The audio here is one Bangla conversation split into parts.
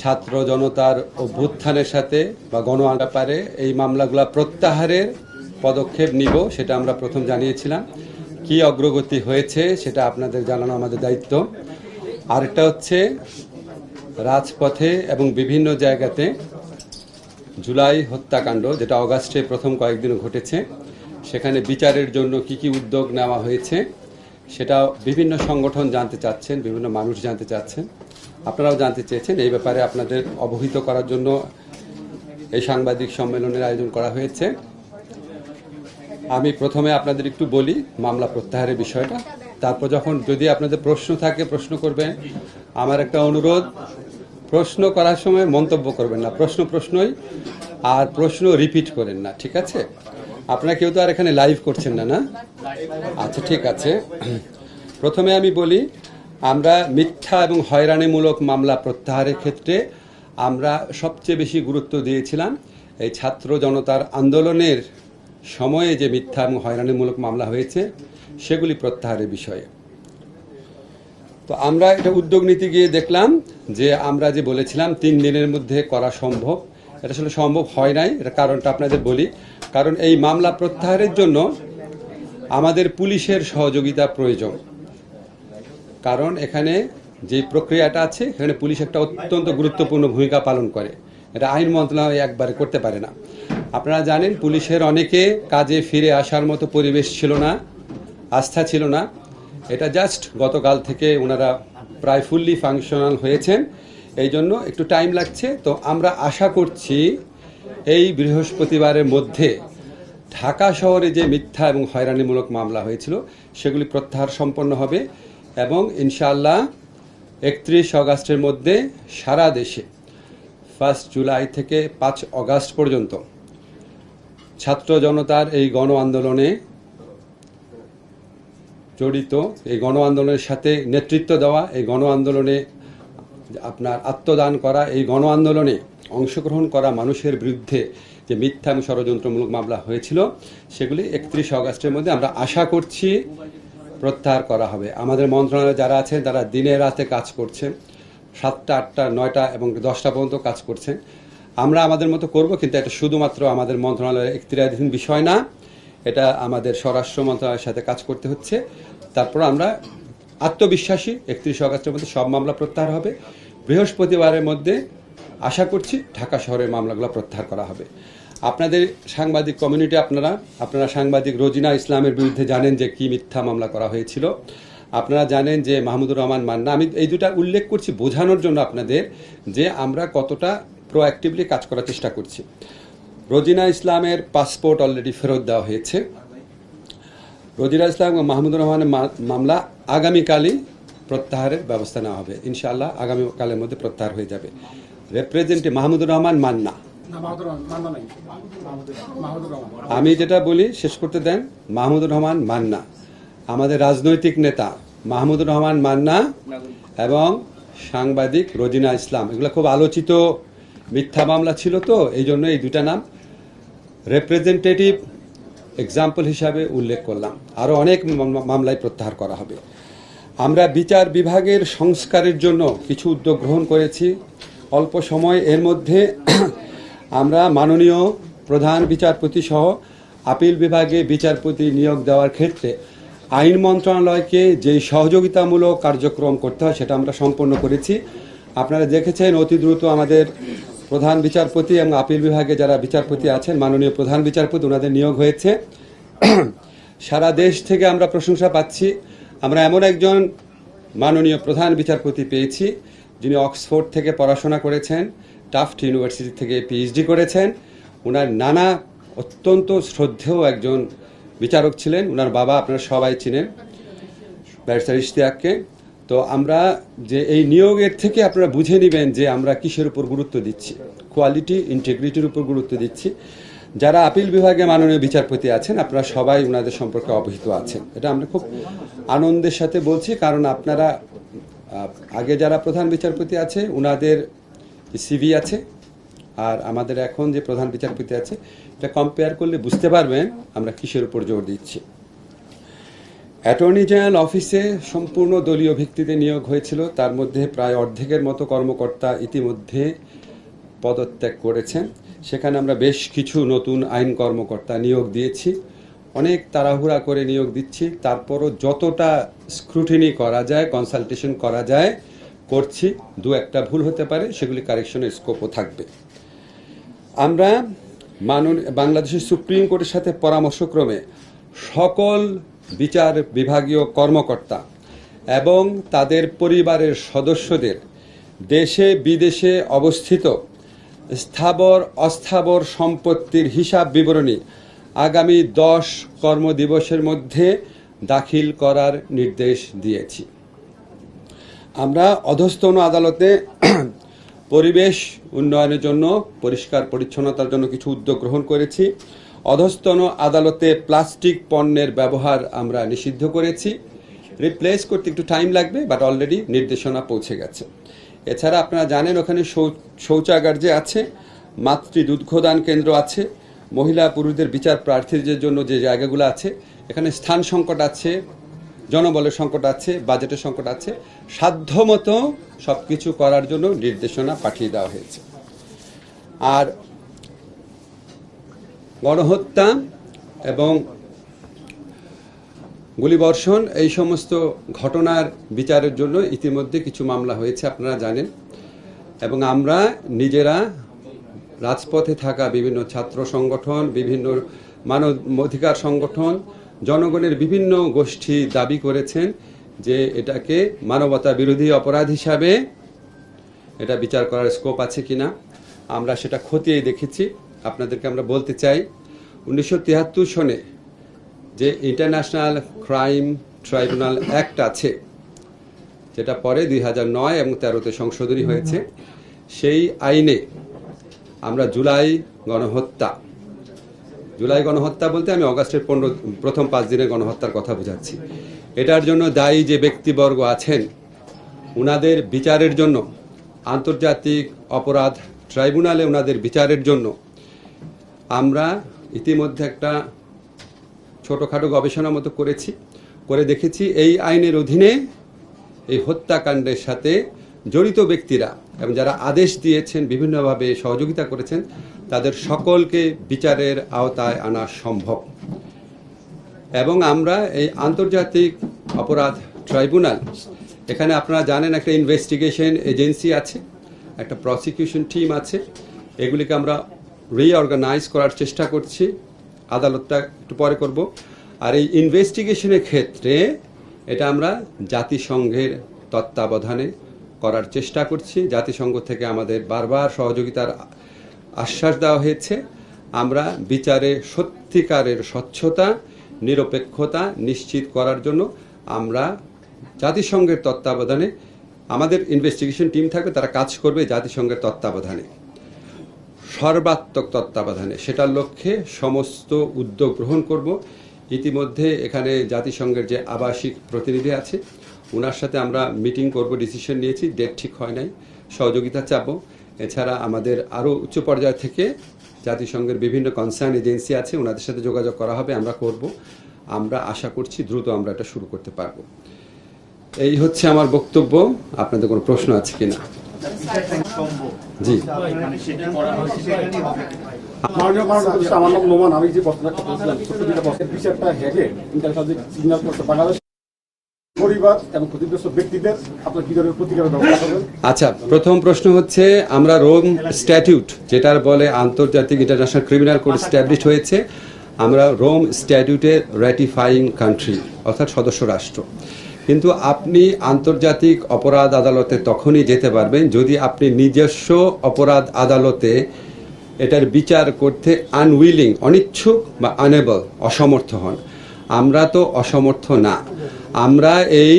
ছাত্র জনতার অভ্যুত্থানের সাথে বা গণ ব্যাপারে এই মামলাগুলো প্রত্যাহারের পদক্ষেপ নিব, সেটা আমরা প্রথম জানিয়েছিলাম। কি অগ্রগতি হয়েছে সেটা আপনাদের জানানো আমাদের দায়িত্ব। আরেকটা হচ্ছে, রাজপথে এবং বিভিন্ন জায়গাতে জুলাই হত্যাকাণ্ড, যেটা অগাস্টে প্রথম কয়েকদিন ঘটেছে, সেখানে বিচারের জন্য কি কি উদ্যোগ নেওয়া হয়েছে সেটা বিভিন্ন সংগঠন জানতে চাচ্ছেন, বিভিন্ন মানুষ জানতে চাচ্ছেন। আপনারাও জানতে চেয়েছেন, এই ব্যাপারে আপনাদের অবহিত করার জন্য এই সাংবাদিক সম্মেলনের আয়োজন করা হয়েছে। আমি প্রথমে আপনাদের একটু বলি মামলা প্রত্যাহারের বিষয়টা। তারপর যখন যদি আপনাদের প্রশ্ন থাকে, প্রশ্ন করবেন, আমার একটা অনুরোধ, প্রশ্ন করার সময় মন্তব্য করবেন না, প্রশ্ন প্রশ্নই, আর প্রশ্ন রিপিট করেন না, ঠিক আছে? আপনারা কেউ তো আর এখানে লাইভ করছেন না না? আচ্ছা ঠিক আছে। প্রথমে আমি বলি আমরা মিথ্যা এবং হয়রানিমূলক মামলা প্রত্যাহারের ক্ষেত্রে আমরা সবচেয়ে বেশি গুরুত্ব দিয়েছিলাম। এই ছাত্র জনতার আন্দোলনের সময়ে যে মিথ্যা এবং হয়রানিমূলক মামলা হয়েছে, সেগুলি প্রত্যাহারের বিষয়ে। তো আমরা এটা উদ্যোগ নিতে গিয়ে দেখলাম যে আমরা যে বলেছিলাম, তিন দিনের মধ্যে করা সম্ভব। এটা আসলে সম্ভব হয় নাই এটা কারণটা আপনাদের বলি। কারণ এই মামলা প্রত্যাহারের জন্য আমাদের পুলিশের সহযোগিতা প্রয়োজন। কারণ এখানে যে প্রক্রিয়াটা আছে, এখানে পুলিশ একটা অত্যন্ত গুরুত্বপূর্ণ ভূমিকা পালন করে। এটা আইন মন্ত্রণালয় একবারে করতে পারে না। আপনারা জানেন, পুলিশের অনেকে কাজে ফিরে আসার মতো পরিবেশ ছিল না, আস্থা ছিল না। এটা জাস্ট গতকাল থেকে ওনারা প্রায় ফুললি ফাংশনাল হয়েছেন। এই জন্য একটু টাইম লাগছে। তো আমরা আশা করছি, এই বৃহস্পতিবারের মধ্যে ঢাকা শহরে যে মিথ্যা এবং হয়রানিমূলক মামলা হয়েছিল, সেগুলি প্রত্যাহার সম্পন্ন হবে। এবং ইনশাল্লাহ একত্রিশ অগাস্টের মধ্যে সারা দেশে ফার্স্ট জুলাই থেকে পাঁচ অগাস্ট পর্যন্ত ছাত্র জনতার এই গণ আন্দোলনে জড়িত, এই গণ আন্দোলনের সাথে নেতৃত্ব দেওয়া, এই গণ আন্দোলনে আপনার আত্মদান করা, এই গণ আন্দোলনে অংশগ্রহণ করা মানুষের বিরুদ্ধে যে মিথ্যা এবং ষড়যন্ত্রমূলক মামলা হয়েছিল, সেগুলি একত্রিশ অগাস্টের মধ্যে আমরা আশা করছি প্রত্যাহার করা হবে। আমাদের মন্ত্রণালয়ে যারা আছেন, তারা দিনে রাতে কাজ করছেন সাতটা, আটটা, নয়টা এবং দশটা পর্যন্ত কাজ করছেন আমরা আমাদের মতো করব, কিন্তু এটা শুধুমাত্র আমাদের মন্ত্রণালয়ের এখতিয়ারাধীন বিষয় না, এটা আমাদের স্বরাষ্ট্র মন্ত্রণালয়ের সাথে কাজ করতে হচ্ছে। তারপর আমরা আত্মবিশ্বাসী, একত্রিশ অগাস্টের মধ্যে সব মামলা প্রত্যাহার হবে। বৃহস্পতিবারের মধ্যে আশা করছি ঢাকা শহরের মামলাগুলো প্রত্যাহার করা হবে। আপনাদের সাংবাদিক কমিউনিটি আপনারা আপনারা সাংবাদিক রোজিনা ইসলামের বিরুদ্ধে জানেন যে কি মিথ্যা মামলা করা হয়েছিল। আপনারা জানেন যে মাহমুদুর রহমান মান্না, আমি এই দুটা উল্লেখ করছি বোঝানোর জন্য আপনাদের যে আমরা কতটা প্রোঅ্যাক্টিভলি কাজ করার চেষ্টা করছি। রোজিনা ইসলামের পাসপোর্ট অলরেডি ফেরত দেওয়া হয়েছে। রোজিনা ইসলাম এবং মাহমুদুর রহমানের মামলা আগামীকালই প্রত্যাহারের ব্যবস্থা নেওয়া হবে। ইনশাআল্লাহ আগামীকালের মধ্যে প্রত্যাহার হয়ে যাবে। রিপ্রেজেন্টে মাহমুদুর রহমান মান্না। আমি যেটা বলি, শেষ করতে দেন, মাহমুদুর রহমান, মান্না। আমাদের রাজনৈতিক নেতা, মাহমুদুর রহমান, মান্না, এবং সাংবাদিক রোজিনা ইসলাম। এগুলো খুব আলোচিত, মিথ্যা মামলা ছিল তো, এই জন্য এই দুটা নাম। রেপ্রেজেন্টেটিভ এক্সাম্পল হিসাবে উল্লেখ করলাম। আরও অনেক মামলায় প্রত্যাহার করা হবে। আমরা বিচার বিভাগের সংস্কারের জন্য কিছু উদ্যোগ গ্রহণ করেছি। অল্প সময় এর মধ্যে আমরা মাননীয় প্রধান বিচারপতি সহ আপিল বিভাগে বিচারপতি নিয়োগ দেওয়ার ক্ষেত্রে আইন মন্ত্রণালয়কে যে সহযোগিতামূলক কার্যক্রম করতে হয় সেটা আমরা সম্পন্ন করেছি। আপনারা দেখেছেন অতি দ্রুত আমাদের প্রধান বিচারপতি এবং আপিল বিভাগে যারা বিচারপতি আছেন, মাননীয় প্রধান বিচারপতি ওনাদের নিয়োগ হয়েছে। সারা দেশ থেকে আমরা প্রশংসা পাচ্ছি। আমরা এমন একজন মাননীয় প্রধান বিচারপতি পেয়েছি যিনি অক্সফোর্ড থেকে পড়াশোনা করেছেন। টাফট ইউনিভার্সিটি থেকে পিএইচডি করেছেন। ওনার নানা অত্যন্ত শ্রদ্ধেয় একজন বিচারক ছিলেন। ওনার বাবা আপনারা সবাই চিনেন, ব্যারিস্টার ইশতিয়াককে। তো আমরা যে এই নিয়োগের থেকে আপনারা বুঝে নেবেন যে আমরা কিসের উপর গুরুত্ব দিচ্ছি। কোয়ালিটি ইন্টিগ্রিটির উপর গুরুত্ব দিচ্ছি। যারা আপিল বিভাগে মাননীয় বিচারপতি আছেন, আপনারা সবাই ওনাদের সম্পর্কে অবহিত আছেন। এটা আমরা খুব আনন্দের সাথে বলছি, কারণ আপনারা আগে যারা প্রধান বিচারপতি আছে ওনাদের সিভি আছে আর আমাদের এখন যে প্রধান বিচারপতি আছে, এটা কম্পেয়ার করলে বুঝতে পারবেন আমরা কিসের উপর জোর দিচ্ছি। অ্যাটর্নি জেনারেল অফিসে সম্পূর্ণ দলীয় ভিত্তিতে নিয়োগ হয়েছিল, তার মধ্যে প্রায় অর্ধেকের মতো কর্মকর্তা ইতিমধ্যে পদত্যাগ করেছেন। সেখানে আমরা বেশ কিছু নতুন আইন কর্মকর্তা নিয়োগ দিয়েছি। অনেক তাড়াহুড়া করে নিয়োগ দিচ্ছি। তারপরও যতটা স্ক্রুটিনি করা যায় কনসালটেশন করা যায় করছি, দু একটা ভুল হতে পারে, সেগুলি কারেকশনের স্কোপও থাকবে। আমরা মানন বাংলাদেশের সুপ্রিম কোর্টের সাথে পরামর্শক্রমে সকল বিচার বিভাগীয় কর্মকর্তা এবং তাদের পরিবারের সদস্যদের দেশে বিদেশে অবস্থিত স্থাবর অস্থাবর সম্পত্তির হিসাব বিবরণী আগামী দশ কর্মদিবসের মধ্যে দাখিল করার নির্দেশ দিয়েছি। আমরা অধস্তন আদালতে পরিবেশ উন্নয়নের জন্য, পরিষ্কার পরিচ্ছন্নতার জন্য কিছু উদ্যোগ গ্রহণ করেছি। অধস্তন আদালতে প্লাস্টিক পণ্যের ব্যবহার আমরা নিষিদ্ধ করেছি। রিপ্লেস করতে একটু টাইম লাগবে বাট অলরেডি নির্দেশনা পৌঁছে গেছে। এছাড়া আপনারা জানেন, ওখানে শৌচাগার যে আছে, মাতৃ দুগ্ধদান কেন্দ্র আছে, মহিলা পুরুষদের বিচার প্রার্থীদের জন্য যে জায়গাগুলো আছে, এখানে স্থান সংকট আছে জনবলের সংকট আছে, বাজেটের সংকট আছে, সাধ্যমতো সব কিছু করার জন্য নির্দেশনা পাঠিয়ে দেওয়া হয়েছে। আর গণহত্যা এবং গুলিবর্ষণ, এই সমস্ত ঘটনার বিচারের জন্য ইতিমধ্যে কিছু মামলা হয়েছে, আপনারা জানেন। এবং আমরা নিজেরা রাজপথে থাকা বিভিন্ন ছাত্র সংগঠন, বিভিন্ন মানব অধিকার সংগঠন জনগণের বিভিন্ন গোষ্ঠী দাবি করেছেন যে এটাকে মানবতা বিরোধী অপরাধ হিসাবে এটা বিচার করার স্কোপ আছে কিনা। আমরা সেটা খতিয়ে দেখেছি। আপনাদেরকে আমরা বলতে চাই, উনিশশো তিয়াত্তর সনে যে ইন্টারন্যাশনাল ক্রাইম ট্রাইব্যুনাল অ্যাক্ট আছে, যেটা পরে দুই হাজার নয় এবং তেরোতে সংশোধনী হয়েছে, সেই আইনে আমরা জুলাই গণহত্যা জুলাই গণহত্যা বলতে আমি অগাস্টের পনেরো, প্রথম পাঁচ দিনের গণহত্যার কথা বোঝাচ্ছি। এটার জন্য দায়ী যে ব্যক্তিবর্গ আছেন, উনাদের বিচারের জন্য, আন্তর্জাতিক অপরাধ ট্রাইব্যুনালে ওনাদের বিচারের জন্য, আমরা ইতিমধ্যে একটা ছোটোখাটো গবেষণা মতো করেছি, করে দেখেছি এই আইনের অধীনে এই হত্যাকাণ্ডের সাথে জড়িত ব্যক্তিরা এবং যারা আদেশ দিয়েছেন, বিভিন্নভাবে সহযোগিতা করেছেন, তাদের সকলকে বিচারের আওতায় আনা সম্ভব। এবং আমরা এই আন্তর্জাতিক অপরাধ ট্রাইব্যুনাল, এখানে আপনারা জানেন একটা ইনভেস্টিগেশন এজেন্সি আছে, একটা প্রসিকিউশন টিম আছে, এগুলিকে আমরা রিঅর্গানাইজ করার চেষ্টা করছি, আদালতটা একটু পরে করব। আর এই ইনভেস্টিগেশনের ক্ষেত্রে এটা আমরা জাতিসংঘের তত্ত্বাবধানে করার চেষ্টা করছি। জাতিসংঘ থেকে আমাদের বারবার সহযোগিতার আশ্বাস দেওয়া হয়েছে। আমরা বিচারে সত্যিকারের স্বচ্ছতা, নিরপেক্ষতা নিশ্চিত করার জন্য আমরা জাতিসংঘের তত্ত্বাবধানে আমাদের ইনভেস্টিগেশন টিম থাকবে, তারা কাজ করবে জাতিসংঘের তত্ত্বাবধানে। সর্বাত্মক তত্ত্বাবধানে। সেটার লক্ষ্যে সমস্ত উদ্যোগ গ্রহণ করব। ইতিমধ্যে এখানে জাতিসংঘের যে আবাসিক প্রতিনিধি আছে ওনার সাথে আমরা মিটিং করব ডিসিশন নিয়েছি ডেট ঠিক হয় নাই, সহযোগিতা চাবো। এছাড়া আমাদের আরও উচ্চ পর্যায় থেকে জাতিসংঘের বিভিন্ন কনসার্ন এজেন্সি আছে ওনাদের সাথে যোগাযোগ করা হবে, আমরা করব। আমরা আশা করছি দ্রুত আমরা এটা শুরু করতে পারব। এই হচ্ছে আমার বক্তব্য। আপনাদের কোনো প্রশ্ন আছে কিনা? জি। আমি যে বিচারটা হেগে বাংলাদেশ আচ্ছা প্রথম প্রশ্ন হচ্ছে, আমরা রোম স্ট্যাটিউট যেটার বলে আন্তর্জাতিক ইন্টারন্যাশনাল ক্রিমিনাল কোড স্ট্যাবলিশ হয়েছে, আমরা রোম স্ট্যাটিউটের র্যাটিফাইং কান্ট্রি অর্থাৎ সদস্য রাষ্ট্র। কিন্তু আপনি আন্তর্জাতিক অপরাধ আদালতে তখনই যেতে পারবেন যদি আপনি নিজস্ব অপরাধ আদালতে এটার বিচার করতে আনউইলিং অনিচ্ছুক বা আনেবল অসমর্থ হন। আমরা তো অসমর্থ না। আমরা এই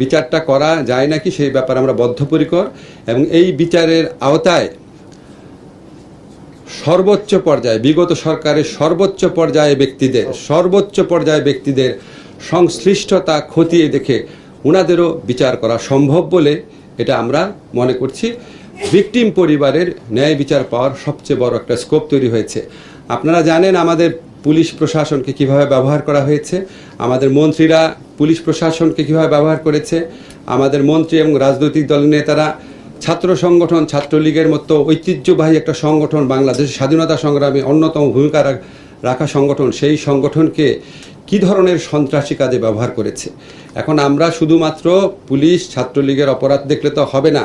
বিচারটা করা যায় নাকি সেই ব্যাপারে আমরা বদ্ধপরিকর এবং এই বিচারের আওতায় সর্বোচ্চ পর্যায়ে, বিগত সরকারের সর্বোচ্চ পর্যায়ে ব্যক্তিদের, সর্বোচ্চ পর্যায়ে ব্যক্তিদের সংশ্লিষ্টতা খতিয়ে দেখে ওনাদেরও বিচার করা সম্ভব বলে এটা আমরা মনে করছি। ভিকটিম পরিবারের ন্যায় বিচার পাওয়ার সবচেয়ে বড় একটা স্কোপ তৈরি হয়েছে। আপনারা জানেন আমাদের পুলিশ প্রশাসনকে কীভাবে ব্যবহার করা হয়েছে, আমাদের মন্ত্রীরা পুলিশ প্রশাসনকে কীভাবে ব্যবহার করেছে, আমাদের মন্ত্রী এবং রাজনৈতিক দলের নেতারা, ছাত্র সংগঠন, ছাত্রলীগের মতো ঐতিহ্যবাহী একটা সংগঠন, বাংলাদেশের স্বাধীনতা সংগ্রামে অন্যতম ভূমিকা রাখা সংগঠন, সেই সংগঠনকে কি ধরনের সন্ত্রাসী কাজে ব্যবহার করেছে? এখন আমরা শুধুমাত্র পুলিশ, ছাত্রলীগের অপরাধ দেখলে তো হবে না।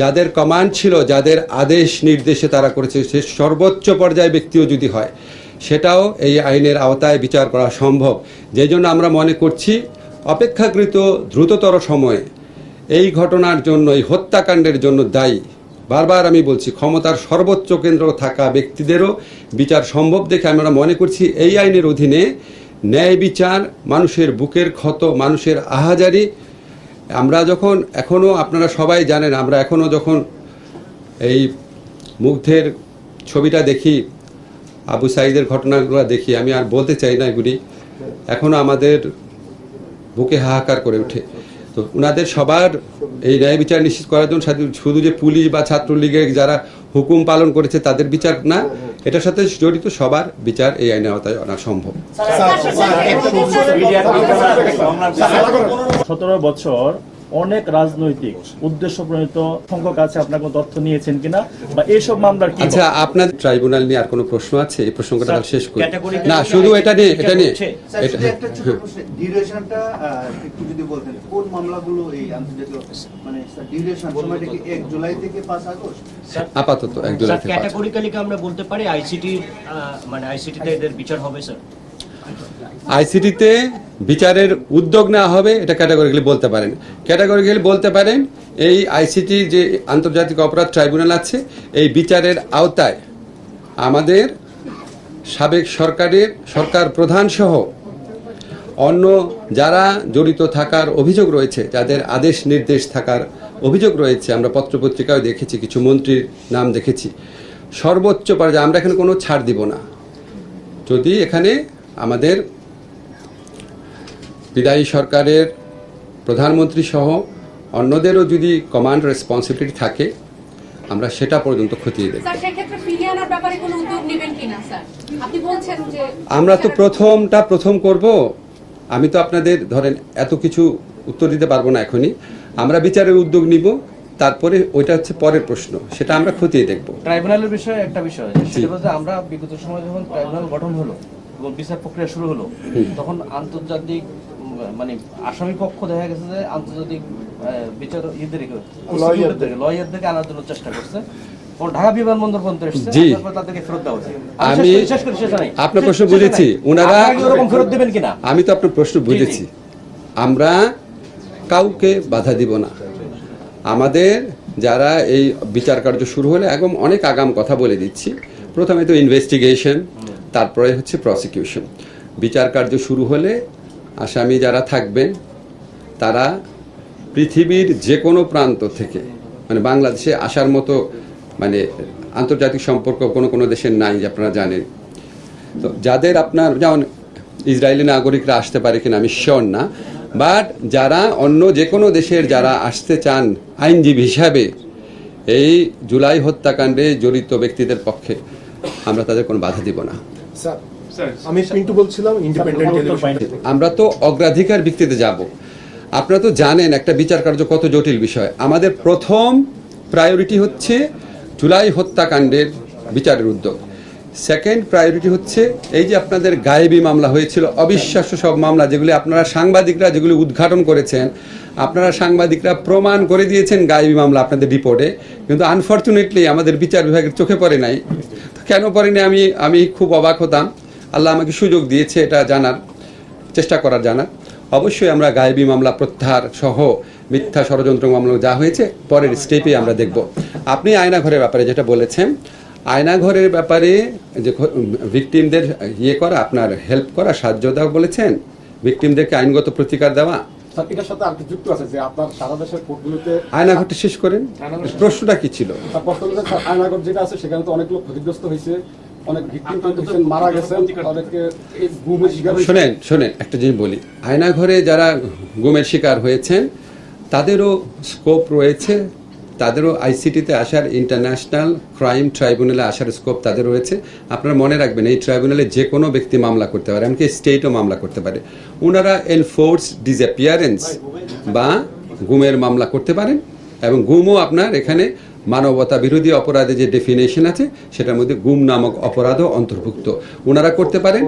যাদের কমান্ড ছিল, যাদের আদেশ নির্দেশে তারা করেছে, সে সর্বোচ্চ পর্যায়ে ব্যক্তিও যদি হয় সেটাও এই আইনের আওতায় বিচার করা সম্ভব। যেই জন্য আমরা মনে করছি, অপেক্ষাকৃত দ্রুততর সময়ে এই ঘটনার জন্য, এই হত্যাকাণ্ডের জন্য দায়ী। বারবার আমি বলছি, ক্ষমতার সর্বোচ্চ কেন্দ্র থাকা ব্যক্তিদেরও বিচার সম্ভব দেখে আমরা মনে করছি, এই আইনের অধীনে ন্যায় বিচার, মানুষের বুকের ক্ষত, মানুষের আহাজারি। আমরা যখন এখনও আপনারা সবাই জানেন, আমরা এখনও যখন এই মুগ্ধের ছবিটা দেখি আবু সাইদের ঘটনাগুলো দেখি আমি আর বলতে চাই না এগুলি এখনও আমাদের বুকে হাহাকার করে ওঠে তো ওনাদের সবার এই ন্যায় বিচার নিশ্চিত করার জন্য শুধু- যে পুলিশ বা ছাত্রলীগের যারা হুকুম পালন করেছে তাদের বিচার না এটার সাথে জড়িত সবার বিচার এই আইনের আওতায় আনা সম্ভব সতেরো বছর অনেক রাজনৈতিক উদ্দেশ্য প্রণীত সংখ্যক আছে আপনার কোনো তথ্য নিয়েছেন কিনা? বা এইসব মামলার কি আচ্ছা আপনার ট্রাইব্যুনাল নিয়ে আর কোনো প্রশ্ন আছে? এই প্রসঙ্গটা তাহলে শেষ করি। না শুধু এটা নিয়ে এটা নিয়ে। একটা ছোট প্রশ্ন ডিউরেশনটা একটু যদি বলতেন কোন মামলাগুলো এই আন্তর্জাতিক মানে ডিউরেশন সময়টা কি এক জুলাই থেকে পাঁচ আগস্ট? আপাতত এক জুলাই থেকে ক্যাটাগরিক্যালি আমরা বলতে পারি আইসিটি মানে আইসিটিতে এদের বিচার হবে স্যার? আইসিটিতে বিচারের উদ্যোগ নেওয়া হবে, এটা ক্যাটাগরিক্যালি বলতে পারেন। ক্যাটাগরিক্যালি বলতে পারেন, এই আইসিটি যে আন্তর্জাতিক অপরাধ ট্রাইব্যুনাল আছে, এই বিচারের আওতায় আমাদের সাবেক সরকারের, সরকার প্রধান সহ অন্য যারা জড়িত থাকার অভিযোগ রয়েছে, যাদের আদেশ নির্দেশ থাকার অভিযোগ রয়েছে, আমরা পত্রপত্রিকায় দেখেছি, কিছু মন্ত্রীর নাম দেখেছি। সর্বোচ্চ পর্যায়ে আমরা এখানে কোনো ছাড় দিব না। যদি এখানে আমাদের বিদায়ী সরকারের প্রধানমন্ত্রী সহ অন্যদেরও যদি কমান্ড রেসপন্সিবিলিটি থাকে আমরা সেটা পর্যন্ত খতিয়ে দেব স্যার সেক্ষেত্রে ফিরিয়ে আনার ব্যাপারে কোনো উদ্যোগ নেবেন কিনা স্যার? আপনি বলছেন যে আমরা তো প্রথমটা প্রথম করব। আমি তো আপনাদের ধরেন এত কিছু উত্তর দিতে পারব না এখনই। আমরা বিচারের উদ্যোগ নিব তারপরে ওইটা হচ্ছে পরের প্রশ্ন সেটা আমরা খতিয়ে দেখব। ট্রাইব্যুনালের বিষয়ে একটা বিষয় সেটা আমরা বিগত সময় যখন ট্রাইব্যুনাল গঠন হলো বিচার প্রক্রিয়া শুরু হলো তখন আন্তর্জাতিক মানে আসামি পক্ষ দেখা গেছে যে আন্তর্জাতিক বিচার ইয়েদেরকে লয়ারদেরকে আনার জন্য চেষ্টা করছে। আমি আপনার প্রশ্ন বুঝেছি। ওনারা আপনারা কি ওরকম ফেরত দেবেন কিনা? আমি তো আপনার প্রশ্ন বুঝেছি। আমরা কাউকে বাধা দিব না। আমাদের যারা এই বিচার কার্য শুরু হলে একদম অনেক আগাম কথা বলে দিচ্ছি প্রথমে তো ইনভেস্টিগেশন তারপরে হচ্ছে প্রসিকিউশন বিচার কার্য শুরু হলে আসামি যারা থাকবেন তারা পৃথিবীর যে কোনো প্রান্ত থেকে মানে বাংলাদেশে আসার মতো মানে আন্তর্জাতিক সম্পর্ক কোনো কোনো দেশের নাই, আপনারা জানেন। তো যাদের আপনার, যেমন ইসরায়েলি নাগরিকরা আসতে পারে কিনা আমি শিওর না বাট যারা অন্য যে কোনো দেশের যারা আসতে চান আইনজীবী হিসাবে, এই জুলাই হত্যাকাণ্ডে জড়িত ব্যক্তিদের পক্ষে আমরা তাদের কোনো বাধা দিব না। আমি পিন্টু বলছিলাম ইন্ডিপেন্ডেন্ট। আমরা তো অগ্রাধিকার ভিত্তিতে যাব। আপনারা তো জানেন একটা বিচার কার্য কত জটিল বিষয়। আমাদের প্রথম প্রায়োরিটি হচ্ছে জুলাই হত্যাকাণ্ডের বিচারের উদ্যোগ। সেকেন্ড প্রায়োরিটি হচ্ছে এই যে আপনাদের গায়েবী মামলা হয়েছিল অবিশ্বাস্য সব মামলা যেগুলি আপনারা সাংবাদিকরা যেগুলি উদ্ঘাটন করেছেন আপনারা সাংবাদিকরা প্রমাণ করে দিয়েছেন গায়েবী মামলা আপনাদের রিপোর্টে। কিন্তু আনফর্চুনেটলি আমাদের বিচার বিভাগের চোখে পড়ে নাই। কেন পড়েনি আমি আমি খুব অবাক হতাম। আল্লাহ আমাকে সুযোগ দিয়েছে এটা জানার চেষ্টা করার জানার। অবশ্যই আমরা গায়েবী মামলা প্রত্যাহার সহ মিথ্যা ষড়যন্ত্র মামলা যা হয়েছে পরের স্টেপে আমরা দেখব। আপনি আয়নাঘরের ব্যাপারে যেটা বলেছেন আয়নাঘরের ব্যাপারে যে ভিকটিমদের ইয়ে করা আপনার হেল্প করা সাহায্য দেওয়া বলেছেন ভিকটিমদেরকে আইনগত প্রতিকার দেওয়া। এটার সাথে আর যুক্ত আছে যে আপনার সারা দেশের কোর্টগুলোতে আয়নাঘরটা শেষ করেন? প্রশ্নটা কি ছিল? প্রশ্নটা স্যার যেটা আছে সেখানে তো অনেক লোক ক্ষতিগ্রস্ত হয়েছে। অনেক ভিক্টিম হয়েছেন মারা গেছেন অনেকে গুমের শিকার শোনেন শোনেন একটা জিনিস বলি। আয়নাঘরে যারা গুমের শিকার হয়েছেন তাদেরও স্কোপ রয়েছে তাদেরও আইসিটিতে আসার ইন্টারন্যাশনাল ক্রাইম ট্রাইব্যুনালে আসার স্কোপ তাদের রয়েছে। আপনারা মনে রাখবেন এই ট্রাইব্যুনালে যে কোনো ব্যক্তি মামলা করতে পারে এমনকি স্টেটও মামলা করতে পারে। ওনারা এনফোর্স ডিসঅ্যাপিয়ারেন্স বা গুমের মামলা করতে পারেন এবং গুমও আপনার এখানে মানবতা বিরোধী অপরাধে যে ডেফিনেশন আছে, সেটার মধ্যে গুম নামক অপরাধও অন্তর্ভুক্ত। ওনারা করতে পারেন,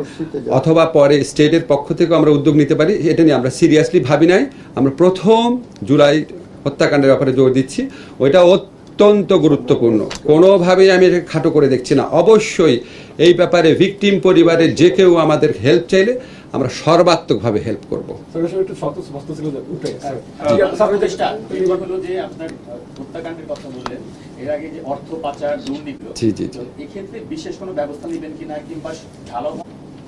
অথবা পরে স্টেটের পক্ষ থেকে আমরা উদ্যোগ নিতে পারি, এটা নিয়ে আমরা সিরিয়াসলি ভাবি নাই। আমরা প্রথম জুলাই হত্যাকাণ্ডের ব্যাপারে জোর দিচ্ছি। ওইটা অত্যন্ত গুরুত্বপূর্ণ। কোনোভাবেই আমি এটাকে খাটো করে দেখছি না। অবশ্যই এই ব্যাপারে ভিকটিম পরিবারের যে কেউ আমাদের হেল্প চাইলে আমরা সর্বাত্মকভাবে হেল্প করব। স্যার এর সময় একটু শর্ত স্পষ্ট ছিল যে উঠে ঠিক আছে স্যার চেষ্টা এইবার হলো যে আপনার আহ, হত্যাকাণ্ডের কথা বললেন এর আগে যে অর্থ পাচার দুর্নীতি জি, জি, জি। তো এক্ষেত্রে বিশেষ কোনো ব্যবস্থা নেবেন কিনা কিংবা ঢালাও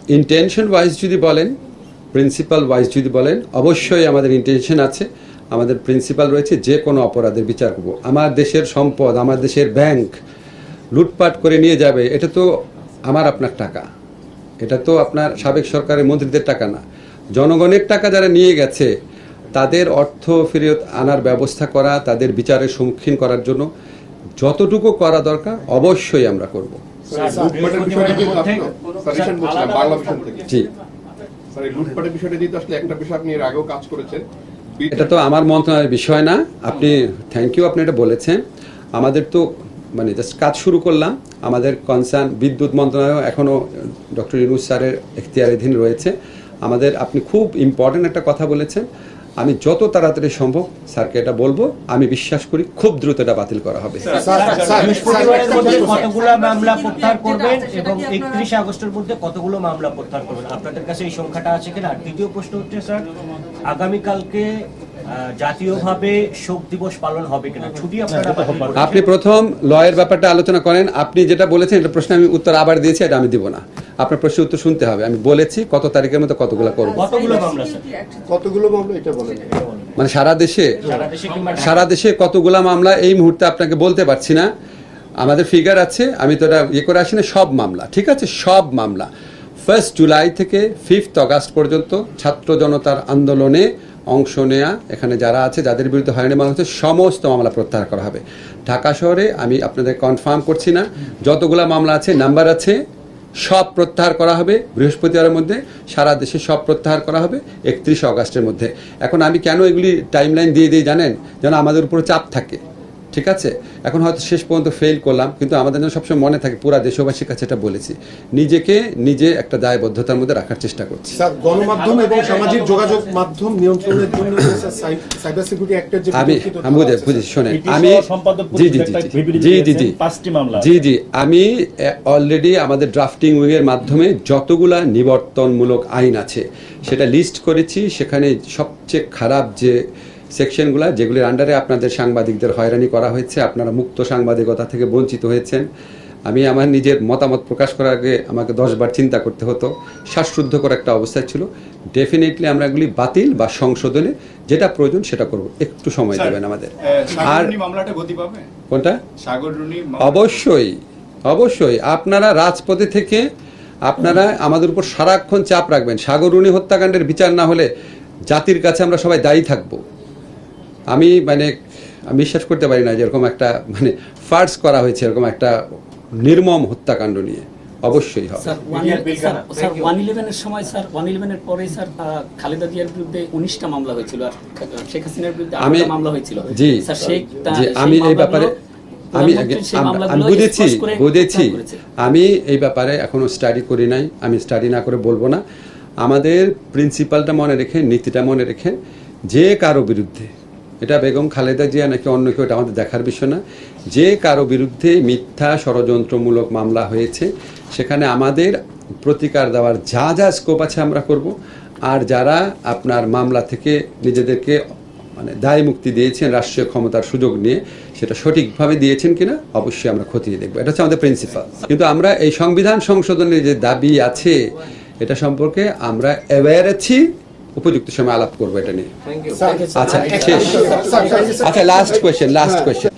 ইন্টেনশন ওয়াইজ যদি বলেন প্রিন্সিপাল ওয়াইজ যদি বলেন অবশ্যই আমাদের ইন্টেনশন আছে। আমাদের প্রিন্সিপাল রয়েছে যে কোনো অপরাধের বিচার করব। আমার দেশের সম্পদ আমার দেশের ব্যাংক লুটপাট করে নিয়ে যাবে এটা তো আমার আপনার টাকা। এটা তো আপনার সাবেক সরকারের মন্ত্রীদের টাকা না। জনগণের টাকা যারা নিয়ে গেছে তাদের অর্থ ফেরত আনার ব্যবস্থা করা তাদের বিচারের সম্মুখীন করার জন্য যতটুকু করা দরকার অবশ্যই আমরা করব। জি। এটা তো আমার মন্ত্রণালয়ের বিষয় না। আপনি থ্যাংক ইউ আপনি এটা বলেছেন। আমাদের তো মানে জাস্ট কাজ শুরু করলাম। আমাদের কনসার্ন বিদ্যুৎ মন্ত্রণালয় এখনও ডক্টর ইনুস স্যারের এখতিয়ারাধীন রয়েছে। আমাদের আপনি খুব ইম্পর্ট্যান্ট একটা কথা বলেছেন। আমি যত তাড়াতাড়ি সম্ভব স্যারকে এটা বলব। আমি বিশ্বাস করি খুব দ্রুত এটা বাতিল করা হবে। মামলা প্রত্যাহার করবেন এবং একত্রিশে আগস্টের মধ্যে কতগুলো মামলা প্রত্যাহার করবেন? আপনাদের কাছে এই সংখ্যাটা আছে কিনা? দ্বিতীয় প্রশ্ন হচ্ছে স্যার আগামীকালকে জাতীয়ভাবে শোক দিবস পালন হবে কিনা? ছুটি আপনারা আপনি প্রথম লয়ের ব্যাপারটা আলোচনা করেন। আপনি যেটা বলেছেন এটা প্রশ্ন আমি উত্তর আবার দিয়েছি এটা আমি দিব না। আপনার প্রশ্নের উত্তর শুনতে হবে। আমি বলেছি কত তারিখের মধ্যে কতগুলো করব। কতগুলো মামলা কতগুলো মামলা এটা বলেন। মানে সারা দেশে সারা দেশে কিংবা সারা দেশে কতগুলা মামলা এই মুহূর্তে আপনাকে বলতে পারছি না। আমাদের ফিগার আছে আমি তো এটা ইয়ে করে আসি না সব মামলা ঠিক আছে? সব মামলা। ফার্স্ট জুলাই থেকে ফিফথ অগাস্ট পর্যন্ত ছাত্র জনতার আন্দোলনে অংশ নেয়া। এখানে যারা আছে, যাদের বিরুদ্ধে হয়রানি মামলা হচ্ছে, সমস্ত মামলা প্রত্যাহার করা হবে। ঢাকা শহরে আমি আপনাদের কনফার্ম করছি না। যতগুলো মামলা আছে নাম্বার আছে, সব প্রত্যাহার করা হবে। বৃহস্পতিবারের মধ্যে সারা দেশে সব প্রত্যাহার করা হবে, একত্রিশে অগাস্টের মধ্যে। এখন আমি কেন এগুলি টাইমলাইন দিয়ে দিয়ে জানেন? যেন আমাদের উপর চাপ থাকে। ঠিক আছে? এখন হয়তো শেষ পর্যন্ত ফেল করলাম কিন্তু আমাদের যেন সবসময় মনে থাকে পুরা দেশবাসীর কাছে এটা বলেছি। নিজেকে নিজে একটা দায়বদ্ধতার মধ্যে রাখার চেষ্টা করছি। স্যার গণমাধ্যম এবং সামাজিক যোগাযোগ মাধ্যম নিয়ন্ত্রণের জন্য সাইবার সিকিউরিটি অ্যাক্টের যে আমি আমি বুঝে আছে, শোনেন আমি জি জি জি জি জি জি জি। পাঁচটি মামলা জি জি। আমি অলরেডি আমাদের ড্রাফটিং উইংয়ের মাধ্যমে যতগুলা নিবর্তনমূলক আইন আছে সেটা লিস্ট করেছি। সেখানে সবচেয়ে খারাপ যে সেকশনগুলো যেগুলির আন্ডারে আপনাদের সাংবাদিকদের হয়রানি করা হয়েছে আপনারা মুক্ত সাংবাদিকতা থেকে বঞ্চিত হয়েছেন। আমি আমার নিজের মতামত প্রকাশ করার আগে আমাকে দশবার চিন্তা করতে হতো। শ্বাসরুদ্ধকর একটা অবস্থা ছিল। ডেফিনেটলি আমরা এগুলি বাতিল বা সংশোধনে যেটা প্রয়োজন সেটা করব। একটু সময় দেবেন আমাদের। আর কোনটা? অবশ্যই অবশ্যই। আপনারা রাজপথে থেকে আপনারা আমাদের উপর সারাক্ষণ চাপ রাখবেন। সাগরুণী হত্যাকাণ্ডের বিচার না হলে জাতির কাছে আমরা সবাই দায়ী থাকব। আমি মানে আমি বিশ্বাস করতে পারি না যে এরকম একটা মানে ফার্স করা হয়েছে এরকম একটা নির্মম হত্যাকাণ্ড নিয়ে। অবশ্যই হবে। স্যার ওয়ান ইলেভেনের সময় স্যার ওয়ান ইলেভেনের পরে স্যার খালেদা জিয়ার বিরুদ্ধে উনিশটা মামলা হয়েছিল আর শেখ হাসিনার বিরুদ্ধে আমি মামলা হয়েছিল। জি। স্যার জি। আমি এই ব্যাপারে আমি আমি বুঝেছি বুঝেছি। আমি এই ব্যাপারে এখনও স্টাডি করি নাই আমি স্টাডি না করে বলব না। আমাদের প্রিন্সিপালটা মনে রেখে নীতিটা মনে রেখে যে কারও বিরুদ্ধে এটা বেগম খালেদা জিয়া নাকি অন্য কেউ, এটা আমাদের দেখার বিষয় না। যে কারও বিরুদ্ধে মিথ্যা ষড়যন্ত্রমূলক মামলা হয়েছে, সেখানে আমাদের প্রতিকার দেওয়ার যা যা স্কোপ আছে আমরা করব। আর যারা আপনার মামলা থেকে নিজেদেরকে মানে দায় মুক্তি দিয়েছেন রাষ্ট্রীয় ক্ষমতার সুযোগ নিয়ে, সেটা সঠিকভাবে দিয়েছেন কিনা, অবশ্যই আমরা খতিয়ে দেখব। এটা হচ্ছে আমাদের প্রিন্সিপাল কিন্তু আমরা এই সংবিধান সংশোধনের যে দাবি আছে, এটা সম্পর্কে আমরা অ্যাওয়্যার আছি। উপযুক্ত সময় আলাপ করব এটা নিয়ে। আচ্ছা শেষ। আচ্ছা লাস্ট কোয়েশ্চেন লাস্ট কোয়েশ্চেন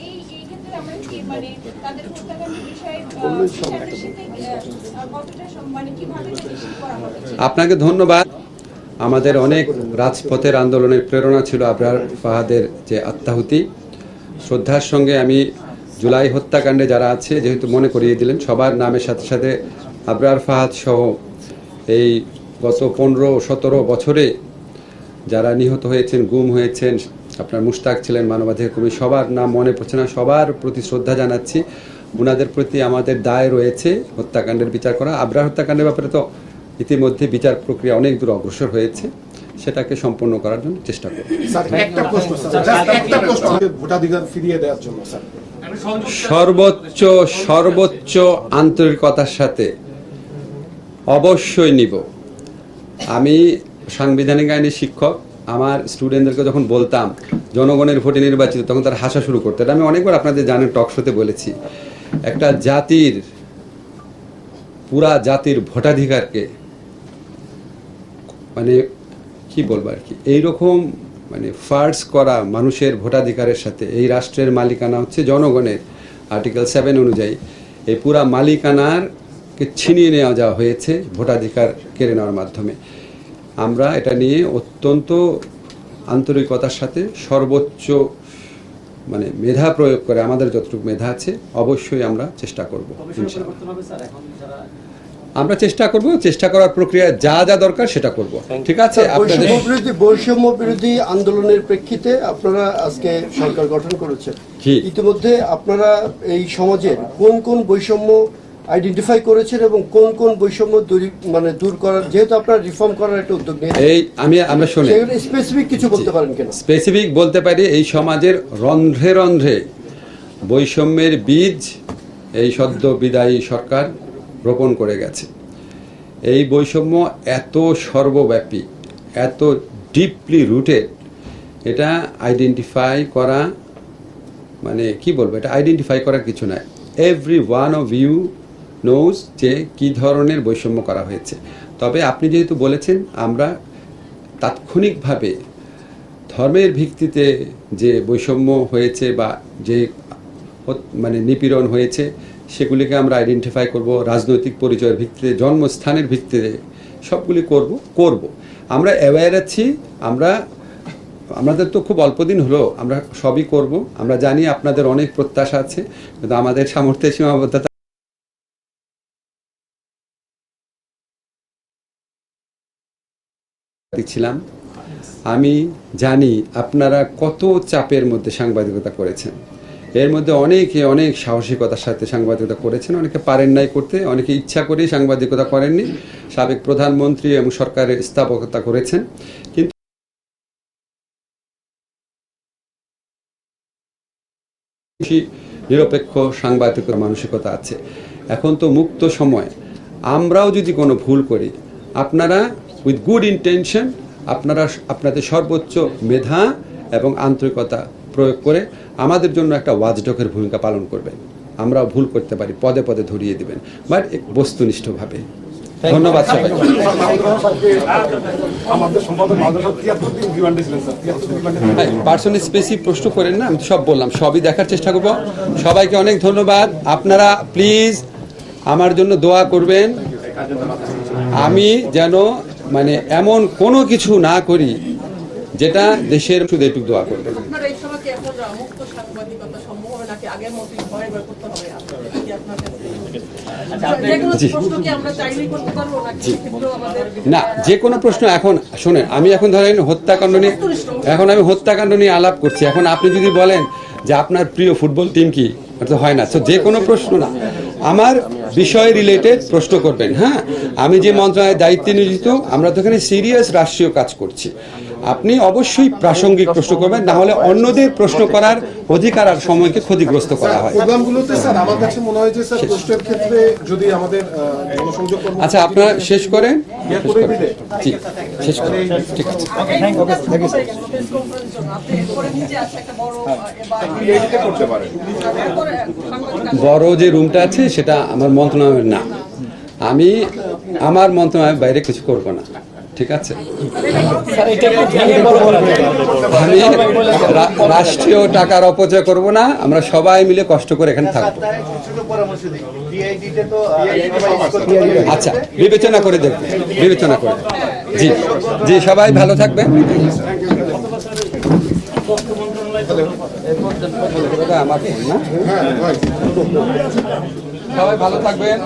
আপনাকে ধন্যবাদ। আমাদের অনেক রাজপথের আন্দোলনের প্রেরণা ছিল আবরার ফাহাদের যে আত্মাহুতি। শ্রদ্ধার সঙ্গে আমি জুলাই হত্যাকাণ্ডে যারা আছে যেহেতু মনে করিয়ে দিলেন সবার নামের সাথে সাথে আবরার ফাহাদ সহ এই গত পনেরো সতেরো বছরে যারা নিহত হয়েছেন গুম হয়েছেন আপনার মুশতাক ছিলেন মানবাধিকার কর্মী সবার নাম মনে পড়ছে না। সবার প্রতি শ্রদ্ধা জানাচ্ছি। ওনাদের প্রতি আমাদের দায় রয়েছে হত্যাকাণ্ডের বিচার করা। আবরার হত্যাকাণ্ডের ব্যাপারে তো ইতিমধ্যে বিচার প্রক্রিয়া অনেক দূর অগ্রসর হয়েছে। সেটাকে সম্পন্ন করার জন্য চেষ্টা করব। সর্বোচ্চ সর্বোচ্চ আন্তরিকতার সাথে অবশ্যই নিব। আমি সাংবিধানিক আইনের শিক্ষক, আমার স্টুডেন্টদেরকে যখন বলতাম, জনগণের ভোটে নির্বাচিত, তখন তারা হাসা শুরু করতো। এটা আমি অনেকবার আপনাদের জানেন টকশোতে বলেছি। একটা জাতির, পুরা জাতির ভোটাধিকারকে মানে কি বলব আর কি, এইরকম মানে ফার্স করা মানুষের ভোটাধিকারের সাথে, এই রাষ্ট্রের মালিকানা হচ্ছে জনগণের আর্টিকেল সেভেন অনুযায়ী। এই পুরা মালিকানারকে ছিনিয়ে নেওয়া যাওয়া হয়েছে, ভোটাধিকার কেড়ে নেওয়ার মাধ্যমে। আমরা এটা নিয়ে অত্যন্ত আন্তরিকতার সাথে সর্বোচ্চ মানে মেধা প্রয়োগ করে আমাদের যতটুকু মেধা আছে অবশ্যই আমরা চেষ্টা করব আমরা চেষ্টা করব চেষ্টা করার প্রক্রিয়া যা যা দরকার সেটা করব। ঠিক আছে? বৈষম্য বিরোধী বৈষম্য বিরোধী আন্দোলনের প্রেক্ষিতে আপনারা আজকে সরকার গঠন করেছেন। ইতিমধ্যে আপনারা এই সমাজের কোন কোন বৈষম্য আইডেন্টিফাই করেছেন এবং কোন কোন বৈষম্য দূরী- মানে দূর করার যেহেতু আপনারা রিফর্ম করার একটা উদ্যোগ নিয়েছেন। এই আমি আমরা শুনি। স্পেসিফিক কিছু বলতে পারেন কিনা? স্পেসিফিক বলতে পারি এই সমাজের রন্ধ্রে রন্ধ্রে বৈষম্যের বীজ এই সদ্য বিদায়ী সরকার রোপণ করে গেছে। এই বৈষম্য এত সর্বব্যাপী এত ডিপলি রুটেড এটা আইডেন্টিফাই করা মানে কি বলব এটা আইডেন্টিফাই করার কিছু নাই। Every one of you knows যে কি ধরনের বৈষম্য করা হয়েছে। তবে আপনি যেহেতু বলেছেন, আমরা তাৎক্ষণিকভাবে ধর্মের ভিত্তিতে যে বৈষম্য হয়েছে বা যে মানে নিপীড়ন হয়েছে, সেগুলিকে আমরা আইডেন্টিফাই করব, রাজনৈতিক পরিচয়ের ভিত্তিতে, জন্মস্থানের ভিত্তিতে সবগুলি করব করব। আমরা অ্যাওয়্যার আছি, আমরা, আমাদের তো খুব অল্প দিন হলো, আমরা সবই করব, আমরা জানি আপনাদের অনেক প্রত্যাশা আছে, কিন্তু আমাদের সামর্থ্যের সীমাবদ্ধতা ছিলাম আমি জানি আপনারা কত চাপের মধ্যে সাংবাদিকতা করেছেন। এর মধ্যে অনেকে অনেক সাহসিকতার সাথে সাংবাদিকতা করেছেন, অনেকে পারেন নাই করতে, অনেকে ইচ্ছা করেই সাংবাদিকতা করেননি। সাবেক প্রধানমন্ত্রী এবং সরকারের স্থাপকতা করেছেন। কিন্তু নিরপেক্ষ সাংবাদিকতার মানসিকতা আছে। এখন তো মুক্ত সময়। আমরাও যদি কোনো ভুল করি, আপনারা উইথ গুড ইন্টেনশন আপনারা আপনাদের সর্বোচ্চ মেধা এবং আন্তরিকতা প্রয়োগ করে আমাদের জন্য একটা ওয়াজডকের ভূমিকা পালন করবেন। আমরাও ভুল করতে পারি পদে পদে ধরিয়ে দিবেন বাট বস্তুনিষ্ঠভাবে। ধন্যবাদ পার্সোনাল স্পেসিফিক প্রশ্ন করেন না আমি তো সব বললাম সবই দেখার চেষ্টা করব। সবাইকে অনেক ধন্যবাদ। আপনারা প্লিজ আমার জন্য দোয়া করবেন। আমি যেন মানে এমন কোনো কিছু না করি যেটা দেশের শুধু একটু দোয়া করবেন আপনার এই সময় কি এখন মুক্ত সাংবাদিকতা সম্ভব হবে নাকি আগের মতোই ভয় ভয় করতে হবে? আপনাদের কি আপনার কাছে যেগুলো জি। প্রশ্ন কি আমরা চাইলেই করতে পারব নাকি সেক্ষেত্রেও আমাদের না যে কোনো প্রশ্ন এখন শোনেন আমি এখন ধরেন হত্যাকাণ্ড নিয়ে এখন আমি হত্যাকাণ্ড নিয়ে আলাপ করছি। এখন আপনি যদি বলেন যে আপনার প্রিয় ফুটবল টিম কি তো হয় না। তো যে কোনো প্রশ্ন না। আমার বিষয় রিলেটেড প্রশ্ন করবেন হ্যাঁ? আমি যে মন্ত্রণালয়ের দায়িত্বে নিয়োজিত, আমরা তো এখানে সিরিয়াস রাষ্ট্রীয় কাজ করছি। আপনি অবশ্যই প্রাসঙ্গিক প্রশ্ন করবেন না হলে অন্যদের প্রশ্ন করার অধিকার আর সময়কে ক্ষতিগ্রস্ত করা হয়। প্রোগ্রামগুলোতে স্যার আমার কাছে মনে হয় যে স্যার প্রশ্নের ক্ষেত্রে যদি আমাদের জনসংযোগ আচ্ছা আপনারা শেষ করেন? ইয়ে করে দিলে জি শেষ করেন। ঠিক আছে। বড় যে রুমটা আছে সেটা আমার মন্ত্রণালয়ের না। আমি আমার মন্ত্রণালয়ের বাইরে কিছু করব না। ঠিক আছে? আমি রাষ্ট্রীয় টাকার অপচয় করব না আমরা সবাই মিলে কষ্ট করে এখানে থাকব। আচ্ছা বিবেচনা করে দেখব বিবেচনা করে। জি জি সবাই ভালো থাকবেন। ফোন না? হ্যাঁ সবাই ভালো থাকবেন।